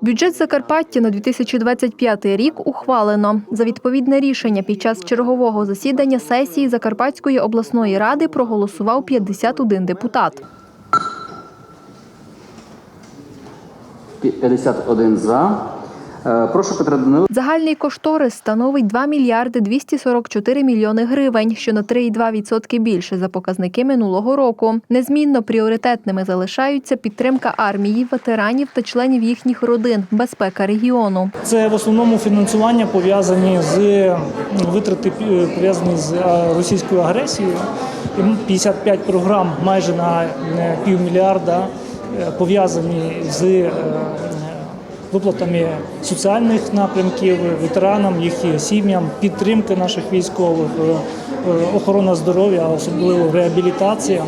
Бюджет Закарпаття на 2025 рік ухвалено. За відповідне рішення під час чергового засідання сесії Закарпатської обласної ради проголосував 51 депутат. 51 за. Е, Прошу Петра Даниловича Загальний кошторис становить 2 мільярди 244 мільйони гривень, що на 3,2% більше за показники минулого року. Незмінно пріоритетними залишаються підтримка армії, ветеранів та членів їхніх родин, безпека регіону. Це в основному фінансування пов'язані з ну, витрати е, пов'язані з е, російською агресією. І 55 програм майже на е, півмільярда е, пов'язані з е, виплатами соціальних напрямків ветеранам, їх сім'ям, підтримки наших військових, е, е, охорона здоров'я, особливо реабілітація.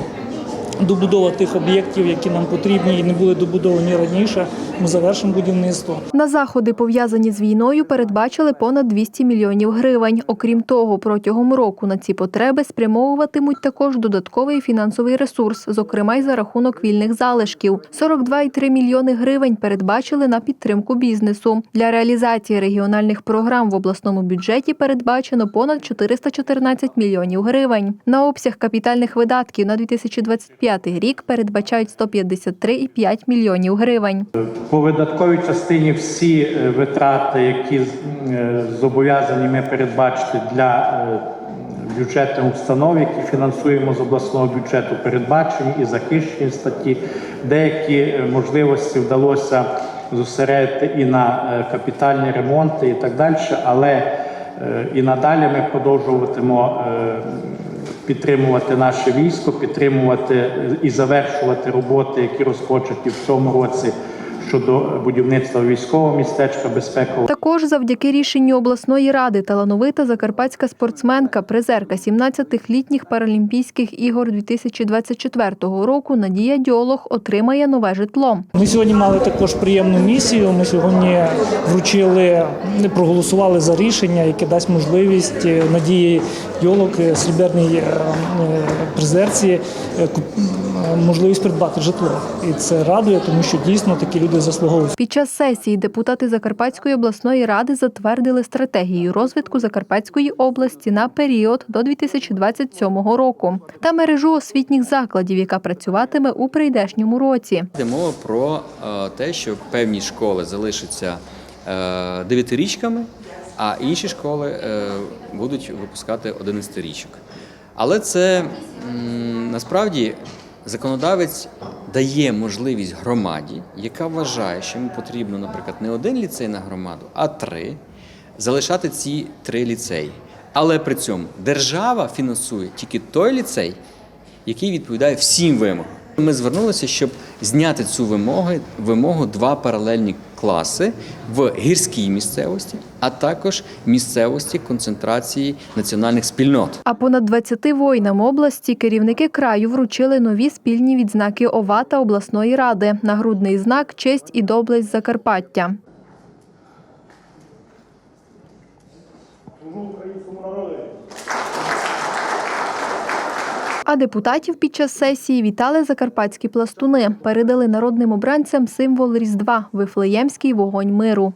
Добудова тих об'єктів, які нам потрібні і не були добудовані раніше. Ми завершимо будівництво. На заходи, пов'язані з війною, передбачили понад 200 мільйонів гривень. Окрім того, протягом року на ці потреби спрямовуватимуть також додатковий фінансовий ресурс, зокрема й за рахунок вільних залишків. 42,3 мільйони гривень передбачили на підтримку бізнесу. Для реалізації регіональних програм в обласному бюджеті передбачено понад 414 мільйонів гривень. На обсяг капітальних видатків на 2025 рік передбачають 153,5 мільйонів гривень. По видатковій частині всі е, витрати, які е, зобов'язані ми передбачити для е, бюджетних установ, які фінансуємо з обласного бюджету, передбачені і захищені статті. Деякі можливості вдалося зосередити і на капітальні ремонти, і так далі. Але і надалі ми продовжуватимемо е, підтримувати наше військо, підтримувати і завершувати роботи, які розпочаті в цьому році щодо будівництва військового містечка безпекового. Також завдяки рішенню обласної ради талановита закарпатська спортсменка, призерка 17-х літніх паралімпійських ігор 2024 року Надія Дьолох отримає нове житло. Ми сьогодні мали також приємну місію. Ми сьогодні вручили, проголосували за рішення, яке дасть можливість е, Надії Йолок, е, сріберній е, призерці, можливість придбати житло. І це радує, тому що дійсно такі люди заслуговують. Під час сесії депутати Закарпатської обласної ради затвердили стратегію розвитку Закарпатської області на період до 2027 року та мережу освітніх закладів, яка працюватиме у прийдешньому році. Йде мова про е, те, що певні школи залишаться е, дев'ятирічками, а інші школи е, будуть випускати 11-річок. Але це насправді законодавець дає можливість громаді, яка вважає, що йому потрібно, наприклад, не один ліцей на громаду, а три, залишати ці три ліцеї. Але при цьому держава фінансує тільки той ліцей, який відповідає всім вимогам. Ми звернулися, щоб зняти цю вимогу, вимогу два паралельні класи в гірській місцевості, а також місцевості концентрації національних спільнот. А понад 20 воїнам області керівники краю вручили нові спільні відзнаки ОВА та обласної ради. Нагрудний знак Честь і доблесть Закарпаття. А депутатів під час сесії вітали закарпатські пластуни. Передали народним обранцям символ Різдва Вифлеємський вогонь миру.